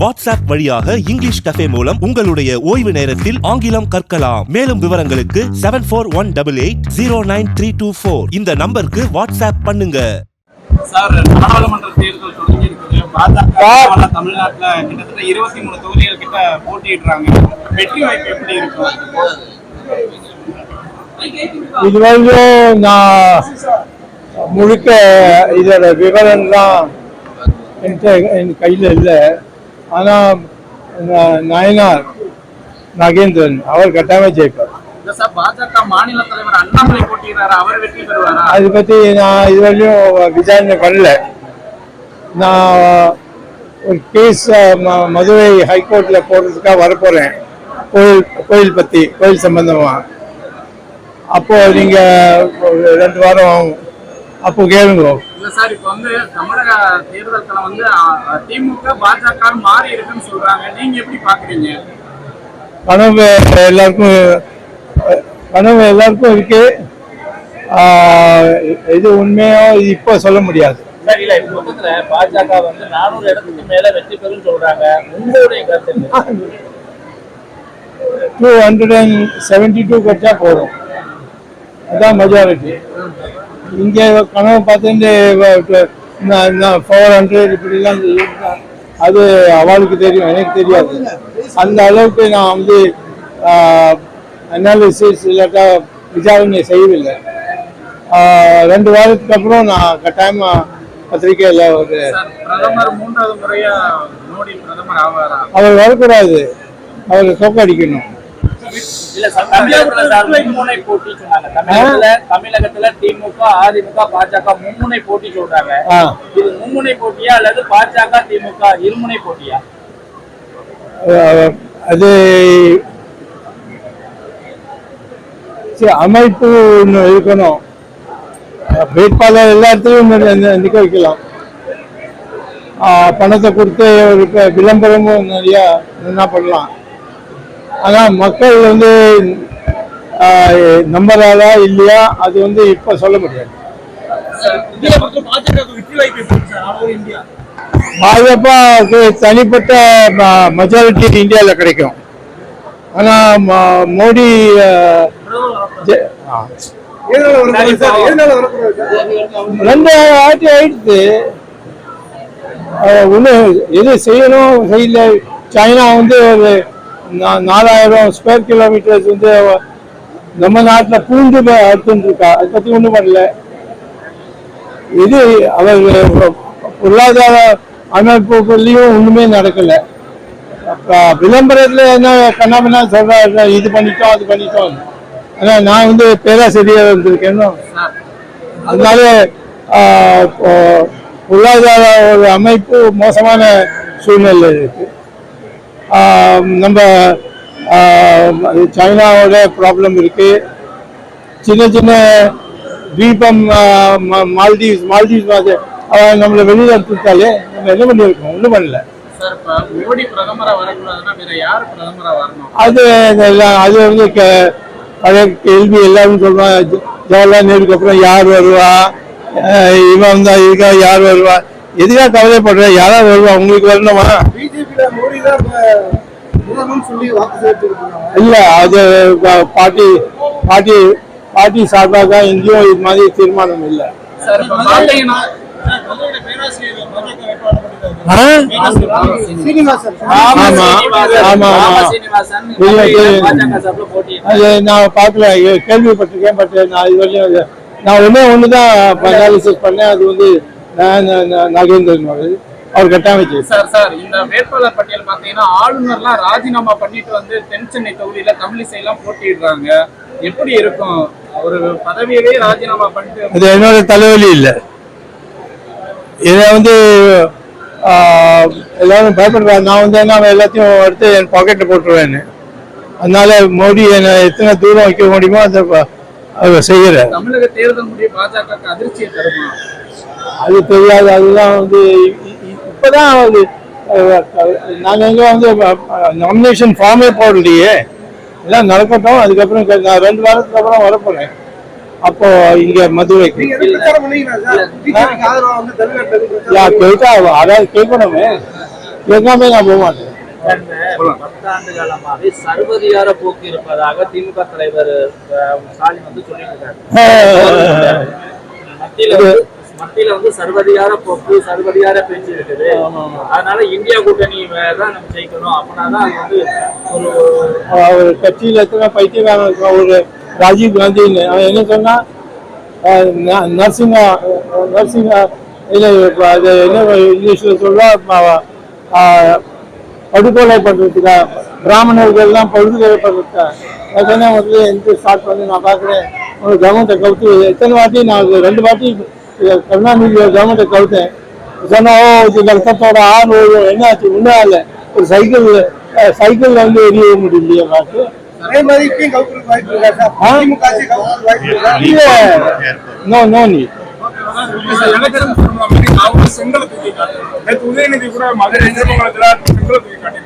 WhatsApp வழியாக English cafe மூலம் உங்களுடைய ஓய்வு நேரத்தில் ஆங்கிலம் கற்கலாம். மேலும் விவரங்களுக்கு seven four one double eight zero nine three two four இந்த நம்பருக்கு வாட்ஸ்அப் பண்ணுங்க. சார் நாடாளுமன்ற தேர்தல் தொடங்கி இருக்குது பாஜக தமிழ்நாட்டுல கிட்டத்தட்ட இருபத்தி மூணு தொகுதிகள் கிட்ட போட்டியிடுறாங்க. வெற்றி வாய்ப்பு எப்படி இருக்கும் இதுவரையும் நான் முழுக்க இதோட விவரம்லாம் என்கிட்ட என் கையில் இல்லை. ஆனால் நயனார் நாகேந்திரன் அவர் பாஜக மாநில தலைவர் அண்ணாமலை போட்டியிடுறாரு? அவர் வெற்றி பெறுவாரா? அதை பற்றி நான் இதுவரையும் விசாரணை பண்ணல. நான் ஒரு கேஸ் மதுரை ஹைகோர்ட்டில் போடுறதுக்காக வரப்போகிறேன் கோயில் கோயில் பற்றி கோயில் சம்பந்தமாக அப்போ நீங்கள் ரெண்டு வாரம். அப்போ கேளுங்க. இல்ல சார் இப்ப வந்து தமிழக தேர்தல் களம் வந்து திமுக பாஜக மாறி இருக்குன்னு சொல்றாங்க. நீங்க எப்படி பாக்குறீங்க? கனவு எல்லாருக்கும் கனவு எல்லாருக்கும் இருக்கு. இது உண்மையோ இது இப்போ சொல்ல முடியாது. சார் இல்ல பக்கத்துல பாஜக வந்து நானூறு இடத்துக்கு மேல வெற்றி பெறும் சொல்றாங்க. உங்களுடைய கருத்து? Two hundred and seventy two கட்சா போதும். அதான் மெஜாரிட்டி இங்கே கனவு பார்த்துட்டு ஃபோர் ஹண்ட்ரட் இப்படிலாம் அது அவளுக்கு தெரியும் எனக்கு தெரியாது. அந்த அளவுக்கு நான் வந்து அனாலிசிஸ் இல்லாட்டா விசாரணை செய்யவில்லை. ரெண்டு வாரத்துக்கு அப்புறம் நான் கட்டாயமா பத்திரிக்கையில் ஒரு அவர் வரக்கூடாது. அவரை தோக்கடிக்கணும் தமிழகத்துல திமுக அதிமுக பாஜக மும்முனை போட்டி சொல்றாங்க. ஆ. இது மும்முனை போட்டியா அல்லது பாஜக திமுக இருமுனை போட்டியா? அது அமைப்பு ஒன்று இருக்கணும். வேட்பாளர் எல்லா இடத்துலையும் நி- நி- நிக்க வைக்கலாம். பணத்தை கொடுத்து ஒரு விளம்பரமும் நிறையா என்ன பண்ணலாம். ஆனால் மக்கள் வந்து அஹ், நம்புறாரா இல்லையா அது வந்து இப்போ சொல்ல முடியாது. பாஜகவுக்கு தனிப்பட்ட மெஜாரிட்டி இந்தியாவில் கிடைக்கும். ஆனால் மோடி. ரெண்டு ஆட்சி ஆயிடுச்சு ஒன்றும் எது செய்யணும் செய்யல சைனா வந்து ஒரு நாலாயிரம் ஸ்கொயர் கிலோமீட்டர்ஸ் வந்து நம்ம நாட்டில் பூண்டு அறுத்துருக்கா அதை பற்றி ஒன்றும் பண்ணல. இது அவர் பொருளாதார அமைப்புகள்லையும் ஒன்றுமே நடக்கலை. அப்போ விளம்பரத்தில் என்ன கண்ணாமண்ணா சொல்கிறாரு இது பண்ணிட்டோம் அது பண்ணிட்டோம். ஆனால் நான் வந்து பேராசிரியர் வந்திருக்கேன்னு அதனால இப்போ பொருளாதார ஒரு அமைப்பு மோசமான சூழ்நிலை இருக்குது நம்ம சைனாவோட ப்ராப்ளம் இருக்கு. சின்ன சின்ன தீபம் ஆஹ், ம- மால்தீவ்ஸ் மால்தீவ்ஸ் மாதிரி நம்மளை வெளியில அனுப்பிட்டாலே நம்ம என்ன பண்ணியிருக்கோம்? ஒன்றும் பண்ணல. அது அது வந்து பழைய கேள்வி எல்லாரும் சொல்றான் ஜ- ஜவஹர்லால் நேருக்கு அப்புறம் யார் வருவா? இவன் வந்தா இதுக்காக யார் வருவா? எதுக்காக கவலைப்படுற? யாரா வருவா? உங்களுக்கு வரணுமா? இல்ல அது ப- பார்ட்டி பார்ட்டி பார்ட்டி சார்பாக எங்கேயும் இது மாதிரி தீர்மானம் இல்லை. போட்டி நான் பார்க்கல கேள்விப்பட்டிருக்கேன் பட் நான் இது வரையும் நான் ஒன்றே ஒன்று தான் அனாலிசிஸ் பண்ணேன். அது வந்து நாகேந்திரன் அவர்கள். அவர் கட்டாயச்சு சார் சார் இந்த வேட்பாளர் பட்டியல் பாத்தீங்கன்னா ஆளுநர்லாம் ராஜினாமா பண்ணிட்டு வந்து தென் சென்னை தொகுதியில தமிழிசை எல்லாம் போட்டியிடுறாங்க. எப்படி இருக்கும்? ஒரு பதவியவே ராஜினாமா பண்ணிட்டு அது என்னோட தலைவலி இல்லை. இதை வந்து எல்லாரும் பயப்படுறாங்க நான் வந்து என்ன எல்லாத்தையும் எடுத்து என் பாக்கெட்டில் போட்டுருவேன்னு. அதனால மோடி என்னை எத்தனை தூரம் வைக்க முடியுமோ அதை அதை செய்கிறேன் தமிழக தேர்தல் முடிவு பாஜக அதிர்ச்சியை தருமா? அது தெரியாது அதுதான் வந்து இப்பதான் அது அஹ், நாங்க எங்க வந்து நாமினேஷன் ஃபார்மே போடலையே. எல்லாம் நடக்கட்டும். அதுக்கப்புறம் நான் ரெண்டு வாரத்துக்கு அப்புறம் வரப்போறேன். அப்போ இங்க மதுரைக்கு. கேட்டா அதாவது கேட்கணுமே. எங்காமே நான் போக மாட்டேன். பத்தாண்டு காலமாவே சர்வதிகார போக்கு இருப்பதாக திமுக தலைவர் ஸ்டாலின் வந்து சொல்லிட்டு இருக்காரு மத்தியில வந்து வந்து சர்வதிகார போக்கு சர்வதிகார பேச்சு இருக்குது. அதனால இந்தியா கூட்டணி தான் நம்ம ஜெயிக்கணும். அப்படின்னா அது வந்து ஒரு கட்சியில் எத்தனை பைத்தியக்காரன் இருக்கான் ஒரு ராஜீவ் காந்தின்னு அவன் என்ன சொன்னா? நரசிம்மா நரசிம்மா இல்லை அது என்ன இங்கிலீஷில் சொல்றா? படுகொலை பண்ணுறதுக்கா பிராமணர்கள்லாம் படுகொலை பண்ணுறதுக்கா சொன்னேன் முதல்ல எந்த ஸ்டார்ட் பண்ணி நான் பார்க்குறேன். உனக்கு கவர்மெண்ட்டை கவுத்து எத்தனை வாட்டி நான் ரெண்டு வாட்டி கருணாநிதி கவர்மெண்ட்டை கவுத்தேன் சொன்னா ஓ இது ரத்தத்தோட ஆறு ஓடும் என்ன ஆச்சு ஒன்றும் இல்லை ஒரு சைக்கிள் சைக்கிள் வந்து எரிய முடியலையே பார்த்து நோ நோ நீ எனக்கு செங்கலை தூக்கி. நேத்து உதயநிதி கூட மதுரை செங்கலை தூக்கி காட்டியிருக்காரு